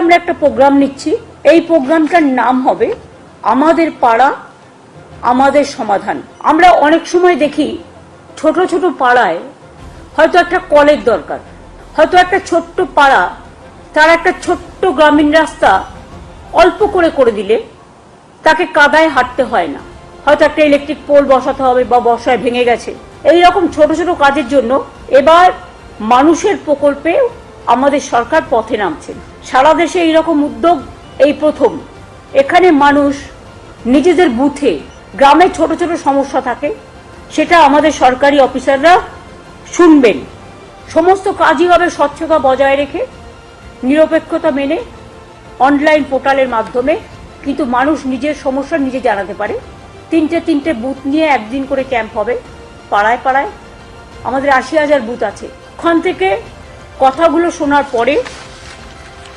আমরা একটা প্রোগ্রাম নিচ্ছি। এই প্রোগ্রামটার নাম হবে, আমাদের পাড়া, আমাদের সমাধান। আমরা অনেক সময় দেখি ছোট ছোট পাড়ায় হয়তো একটা কলের দরকার, হয়তো একটা ছোট্ট পাড়া, তার একটা ছোট্ট গ্রামীণ রাস্তা অল্প করে করে দিলে তাকে কাদায় হাঁটতে হয় না। হয়তো একটা ইলেকট্রিক পোল বসাতে হবে বা বসায় ভেঙে গেছে। এই রকম ছোট ছোট কাজের জন্য এবার মানুষের প্রকল্পে আমাদের সরকার পথে নামছেন সারা দেশে এইরকম উদ্যোগ এই প্রথম। এখানে মানুষ নিজেদের বুথে, গ্রামে ছোট ছোট সমস্যা থাকে, সেটা আমাদের সরকারি অফিসাররা শুনবেন। সমস্ত কাজই হবে স্বচ্ছতা বজায় রেখে, নিরপেক্ষতা মেনে, অনলাইন পোর্টালের মাধ্যমে। কিন্তু মানুষ নিজের সমস্যা নিজে জানাতে পারে। তিনটে তিনটে বুথ নিয়ে একদিন করে ক্যাম্প হবে, পাড়ায় পাড়ায়। আমাদের আশি হাজার বুথ আছে। ওখান থেকে কথাগুলো শোনার পরে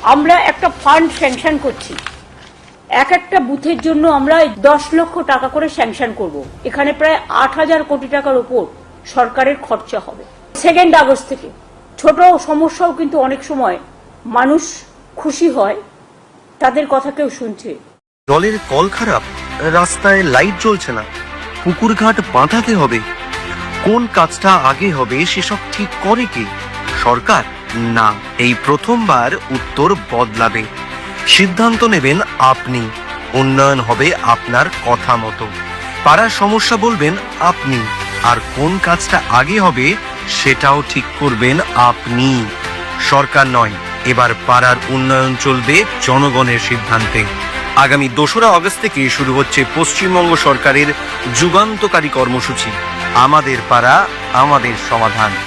আমরা একটা ফান্ড স্যাংশন করছি। এক একটা বুথের জন্য আমরা দশ লক্ষ টাকা করে স্যাংশন করব। এখানে প্রায় আট হাজার কোটি টাকার উপর সরকারের খরচা হবে। সেকেন্ড আগস্ট থেকে। ছোট সমস্যাও কিন্তু অনেক সময় মানুষ খুশি হয়, তাদের কথা কেউ শুনছে। জলের কল খারাপ, রাস্তায় লাইট জ্বলছে না। পুকুর ঘাট বাঁধাতে হবে। কোন কাজটা আগে হবে, সেসব ঠিক করে কি? সরকার? না, এই প্রথমবার উত্তর বদলাবে। সিদ্ধান্ত নেবেন আপনি। উন্নয়ন হবে আপনার কথা মতো। পাড়ার সমস্যা বলবেন আপনি। আর কোন কাজটা আগে হবে সেটাও ঠিক করবেন আপনি। সরকার নয়, এবার পাড়ার উন্নয়ন চলবে জনগণের সিদ্ধান্তে। আগামী দোসরা অগস্ট থেকে শুরু হচ্ছে পশ্চিমবঙ্গ সরকারের যুগান্তকারী কর্মসূচি। আমাদের পাড়া, আমাদের সমাধান।